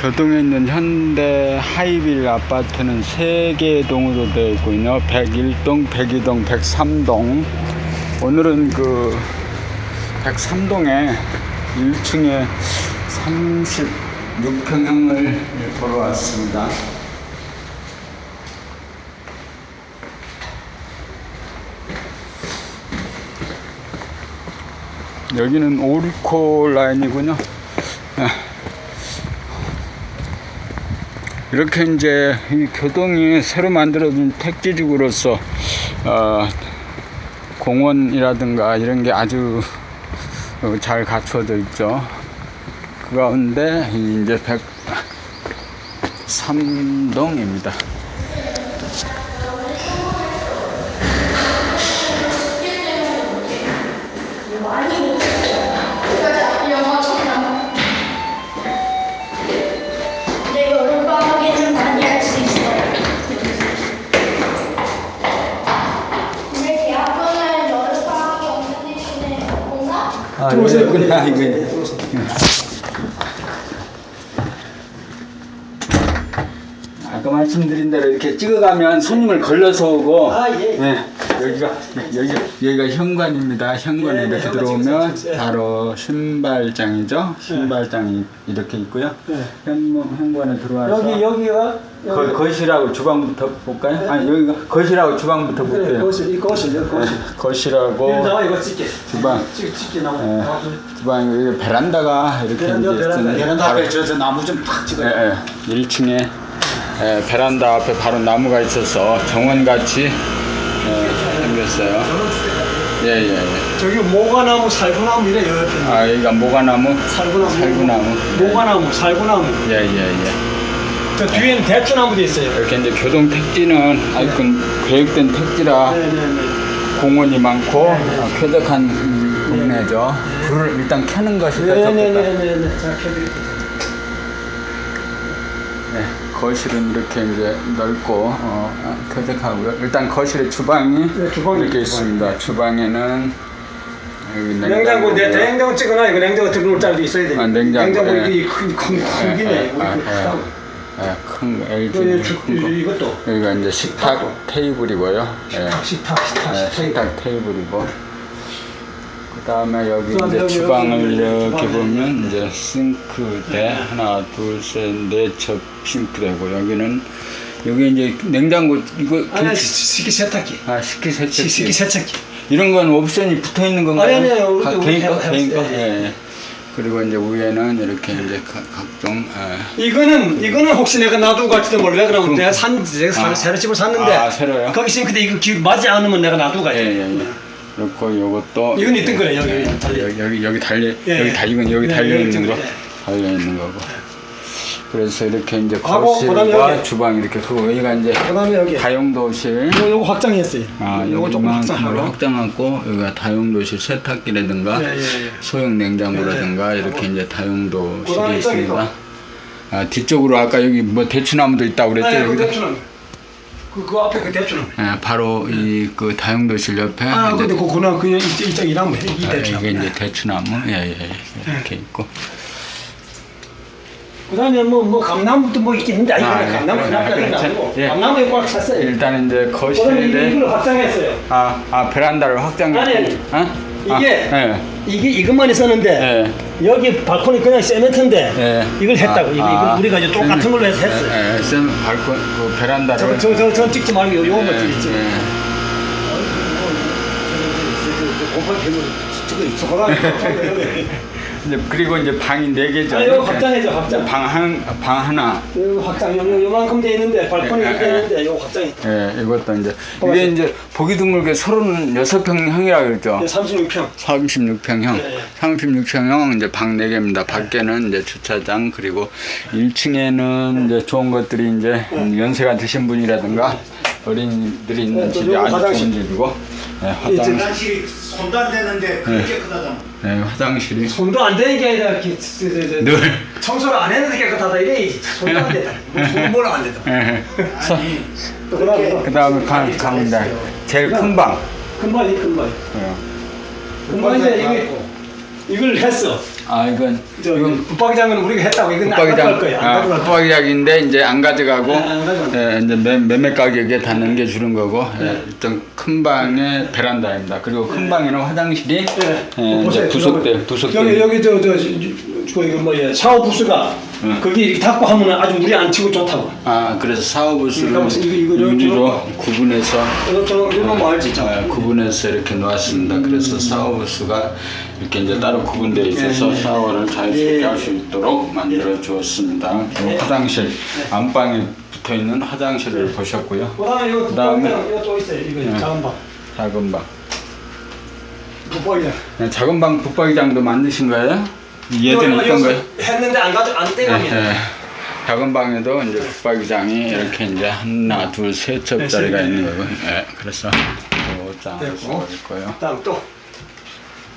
교동에 있는 현대 하이빌 아파트는 세 개의 동으로 되어 있군요. 101동, 102동, 103동. 오늘은 그 103동에 1층에 36평형을 보러 왔습니다. 여기는 오리코 라인이군요. 아. 이렇게 이제 이 교동이 새로 만들어진 택지지구로서 어, 공원이라든가 이런 게 아주 어, 잘 갖춰져 있죠. 그 가운데 이 이제 103동입니다. 아, 들어오세요. 아, 이거. 아까 말씀드린 대로 이렇게 찍어가면 손님을 걸러서 오고. 아, 예. 네, 여기가 여기가 여기가 현관입니다. 현관에 예, 네, 이렇게 들어오면. 바로 신발장이죠. 신발장이 이렇게 있고요. 네. 현 현관에 들어와서 여기 여기가 거, 거실하고 주방부터 볼까요? 아니 여기가 거실하고 주방부터 볼게요. 거실 이 거실 여 거실. 네, 거실하고 나와 이거 찍게. 주방. 찍 찍게 나와. 예, 아, 주방 여기 베란다가 이렇게 베란다, 이제 베란다. 있는데 베란다 바로- 앞에 저 저 나무 좀탁 찍어. 예, 예. 1층에 예, 베란다 앞에 바로 나무가 있어서 정원같이 예, 생겼어요. 예, 예, 예. 저기 모가나무, 살구나무 이래 옆에. 아, 여기가 모가나무? 살구나무. 살구나무. 모가나무, 살구나무. 예, 예, 예. 저 뒤에는 대추나무도 있어요. 이렇게 이제 교동 택지는 하여튼 계획된 택지라 네네네. 공원이 많고 네, 어, 쾌적한 음, 동네죠. 불을 일단 켜는 것이 더 좋겠다. 네네네네. 자 켜드릴게요. 네, 거실은 이렇게 이제 넓고 어, 아, 쾌적하고요. 일단 거실에 주방이 네, 주방이 이렇게. 있습니다. 주방에는 여기 냉장고 내 냉장고고요. 냉장고 찍어놔 이거 냉장고 들어올 자리도 있어야 돼. 아, 냉장고, 예. 이게 큰큰 예. 예, 이거 아, 예. 딱. 예, 큰 LG 큰 거. 이것도 여기가 이제 식탁 테이블이고요. 예. 식탁 식탁 식탁. 식탁 테이블이고. 그 다음에 여기 이제 주방을 여기 이렇게 주방에. 보면 이제 싱크대 하나, 둘, 셋, 넷첩 싱크대고 여기는 여기 이제 냉장고 이거 아니 김치- 식기 세탁기. 아 식기 세척기 식기 세척기. 이런 건 옵션이 붙어 있는 건가요? 아니, 아니요. 우리 가- 우리 개인 거 해봤- 개인 거. 해봤어요. 예. 예. 그리고 이제 위에는 이렇게 이제 가- 각종 예. 이거는 이거는 혹시 내가 놔두고 갈지도 몰라 그러면 내가 산 내가 사- 아. 새로 집을 샀는데 아, 새로요? 거기 싱크대 이거 기 맞지 않으면 내가 놔두고 가지. 예, 예, 예. 그리고 요것도 이건 있던 거래 여기 달리. 여기 여기, 여기 달려 예, 여기 예. 달 이건 여기 네, 달려 여기 있는 거 예. 달려 있는 거고. 그래서 이렇게 이제 하고 그다음에 거실과 여기. 주방 이렇게 크고 여기가 이제 그다음에 여기 다용도실. 요 요거 확장했어요. 아, 요거 요거 조금 확장하고. 확장하고 여기가 다용도실 세탁기라든가 예, 예, 예. 소형 냉장고라든가 이렇게 이제 다용도실이 있습니다. 아, 뒤쪽으로 아까 여기 뭐 대추나무도 있다고 그랬죠? 아니 그 여기도? 그, 그 앞에 그 대추는. 예, 바로 이 그 다용도실 옆에 아 이제 근데 그 그나 그냥 이쪽 이쪽 이나무 이 아, 대추. 이게 이제 대추나무 예, 예, 예. 이렇게 있고 그 다음에 뭐 뭐 감나무도 뭐 있긴 아니 아, 예. 감나무 그래, 그냥 그래, 아니고 예. 감나무에 꽉 찼어요. 일단 이제 거실에 이걸 확장했어요. 아, 아 베란다를 확장했고 아니, 아니. 어? 아, 이게 예. 이게 이것만 있었는데 예. 여기 발코니 그냥 세멘트인데 예. 이걸 했다고. 아, 이거, 아. 이거 우리가 이제 똑같은 걸로 해서 했어요. 예, 예. 쌤 발코 그 베란다를 저, 저, 저, 저 찍지 말고 요- 요거만 예, 찍지. 예. 이제 그리고 이제 방이 네 개죠. 아, 이거 확장해줘, 확장. 방한방 하나. 요 확장, 요, 요, 요 만큼 돼 있는데, 발코니 예, 예, 예. 있는데, 요 확장이. 예, 이것도 이제 어, 이게. 이제 보기 드물게 36평형이라 그랬죠. 36평. 36평형, 예, 예. 36평형 이제 방 4개입니다. 밖에는 이제 주차장 그리고 1층에는 이제 좋은 것들이 이제 연세가 드신 분이라든가 어린이들이 있는 예, 또 집이 요거 아주 화장실. 좋은 집이고 예, 이제 화장실, 화장실이 손도 안 대는데 그렇게 네. 깨끗하잖아. 예, 화장실이 손도 안 되는 게 아니라, 이렇게, 저, 저, 저, 늘 청소를 안 했는데 깨끗하다. 이래, 손도 안 된다. 손도 안 된다. 예, 아니 또 그다음에 그 다음에 방, 가운데 제일 큰 방. 금발이, 금발. 예. 이제 이게, 이걸 했어. 아 이건 저 이건 붙박이장은 우리가 했다고 이건 안 가져갈 거야. 안 아, 가져갈 거야. 붙박이장인데 이제 안 가져가고 아, 안. 예, 이제 매, 매매 가격에 다 넘겨주는 거고 예, 일단 큰 방에 베란다입니다. 그리고 큰 방에는 화장실이 네. 예, 이제 부속돼 부속돼 여기 여기 저저 저 이거 뭐야 샤워 부스가 응. 거기 이렇게 닫고 하면 아주 물이 안 치고 좋다고. 아 그래서 무슨 이거- 이거 이거 유리로 구분해서 이거 저 이거 뭐 알지? 저. 아, 구분해서 이렇게 놓았습니다. 그래서 샤워부스가 이렇게 이제 따로 구분되어 있어서 네. 샤워를 자유롭게 예. 할수 있도록 만들어 주었습니다. 그리고 화장실 안방에 붙어 있는 화장실을 보셨고요. 그다음에 이거 그다음에- 이거 또 있어요. 이거 네. 작은 방. 작은 방. 붙박이장. 네, 작은 방 붙박이장도 만드신 거예요? 예전에 이거- 있던 이거 거예요? 했는데 안 가져 안 떼갑니다. 네, 네. 작은 방에도 이제 붙박이장이 이렇게 이제 하나, 둘, 세 첩짜리가 네, 있는 거고, 네, 그래서 그 장을 됐고. 쓰고 있고요. 그다음 또.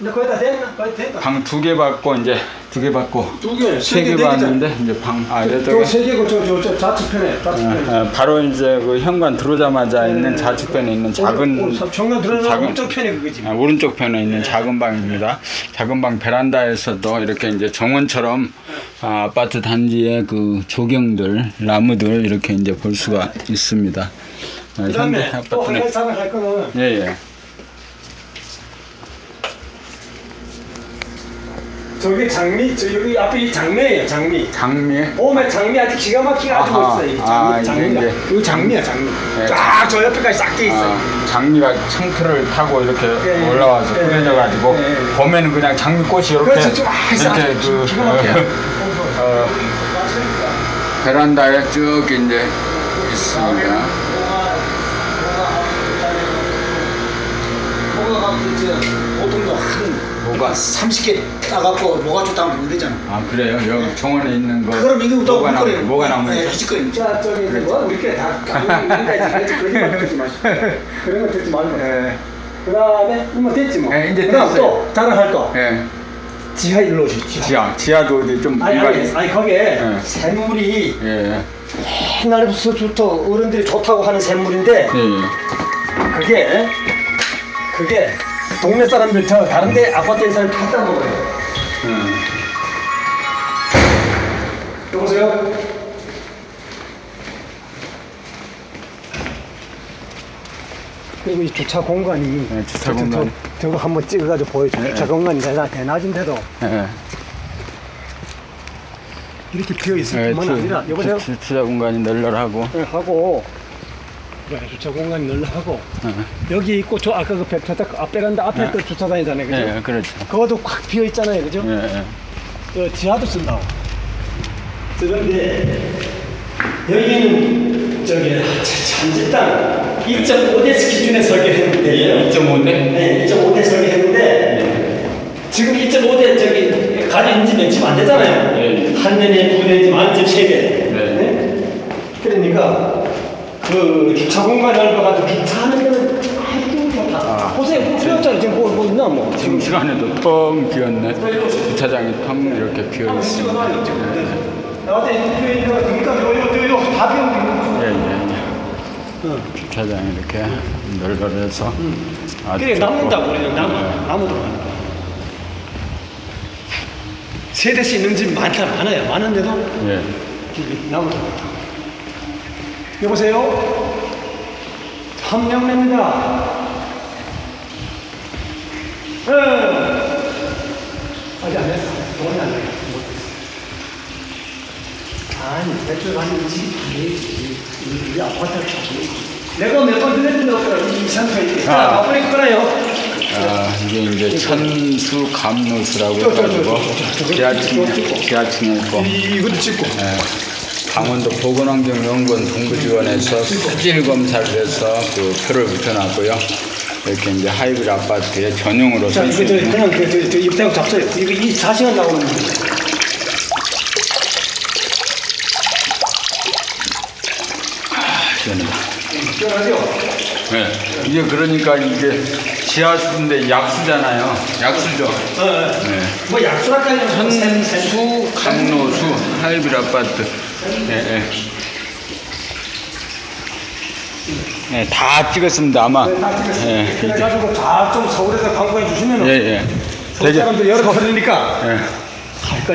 근데 거의 다 됐나? 거의 됐다. 방 두 개 받고 이제 두 개 받고 두 개, 세개 받는데 이제 방아 이쪽에 저세 개고 저저 좌측편에 좌측편에. 어, 어, 바로 이제 그 현관 들어오자마자 있는 좌측편에 있는 작은 정면 들어가는 작은- 오른쪽 편이 그거지. 아, 오른쪽 편에 있는 작은 방입니다. 작은 방 베란다에서도 이렇게 이제 정원처럼 아, 아파트 단지의 그 조경들, 나무들 이렇게 이제 볼 수가 있습니다. 아, 현대 그다음에 또한 아파트는 가지 생각할 거는 예 예. 저기 장미 저 여기 앞에 이 장미예요 장미. 장미. 봄에 장미 아주 기가 막히게 아주 아하. 멋있어요. 이 장미, 아, 이게 장미가. 이제- 이거 장미야 장미. 네, 쫙 저 옆에까지 싹 돼 있어. 요 아, 장미가 창틀을 타고 이렇게 예, 예. 올라와서 예, 뿌려져가지고 예, 예. 봄에는 그냥 장미꽃이 이렇게 그렇죠, 좀 아, 싹 이렇게 그 기가 막혀요. 어, 베란다에 쭉 이제 있습니다. 한 뭐가 30개 따갖고 뭐가 좋다고 그러잖아. 아 그래요? 여기 정원에 있는 거 그럼 이거 또 뭐가. 나무 뭐가 나무죠? 네, 시끄러요. 자 저기 이제 뭐 우리끼리 다 우리까지 그런 거 듣지 마시고 그런 거 듣지 말고. 예. 그다음에 뭐 됐지 뭐. 예, 이제 그다음 됐어요. 또 자랑할 거. 예. 지하 일로 오시. 지하. 지하 지하도 어디 좀 아니 일반- 아니 아니 거기에 예. 샘물이 예. 옛날부터 어른들이 좋다고 하는 샘물인데 예. 예. 그게 그게 동네 사람들 저 다른데 아파트에 사람 갖다 먹어요. 음. 여보세요? 그리고 이 주차 공간이 네, 주차 저- 저- 공간. 저, 거 한번 찍어가지고 보여줘. 네, 주차 네. 공간이 대낮, 대낮인데도 예. 이렇게 비어 있을 예. 뿐만 주- 아니라 여보세요? 주- 주차 공간이 널널하고 네, 하고 네, 주차 공간이 널널하고 예. 여기 있고 저 아까 그앞 베란다 앞에 네. 그 주차장이잖아요, 그죠? 예, 그렇죠. 그것도 꽉 비어 있잖아요, 그죠? 예, 예. 저 지하도 쓴다고. 그런데 여기는 저기 잔짓당 2.5대스 기준에 설계했는데 2.5 대? 네, 2.5대 설계했는데 지금 2.5대 저기 가진 지 몇집 안 되잖아요. 네. 한 대내 두 대지 만점 세 대. 네. 그러니까 그 주차 공간 넓어가지고 주차하는 데는 아주 좋다. 아. 보세요, 뭐 필요없잖아요. 지금 뭐, 뭐 있나 뭐. 지금 시간에도 텅 비었네. 주차장이 텅 이렇게 비어 있습니다. 나한테 인터뷰가 그러니까 요, 요, 요, 요, 다 비우고. 예, 예, 예. 주차장이 이렇게 널널해서 아주 그래, 좋고. 나무다, 우리는 나무. 예. 나무도 많아. 세 대씩 있는 집 많다, 많아요. 많은데도 예. 나무도 많다. 여보세요? 함령입니다. 예. 아직 안 됐어. 돈이 안 돼. 아니, 대출 가는 이, 이, 이 아파트를 찾고. 내가 몇 번 들렸는데 없더라. 이 상태에. 아. 아, 바쁘니까 끊어요. 아, 이게 이제 천수 저, 해가지고 저. 지하층에 있고 이, 이것도 찍고. 예, 강원도 보건환경연구원 동부지원에서 수질 검사를 해서 그 표를 붙여놨고요. 이렇게 이제 하이브리 아파트에 전용으로 자, 이거 저, 그냥 그, 저, 저 입대하고 잡숴요. 이거 이 4시간 나오는 거. 시원하다. 시원하죠? 네. 이게 그러니까 이게 지하수인데 약수잖아요. 약수죠. 어, 어. 네. 뭐 약수라까지는 천수 강로수 하이브리 아파트. 예, 예. 네, 다 찍었습니다 아마. 다 찍었어요. 예, 이제. 그래가지고 다 좀 서울에서 광고해 주시면 예, 예. 돈 되게- 사람들 여러 가지니까 예.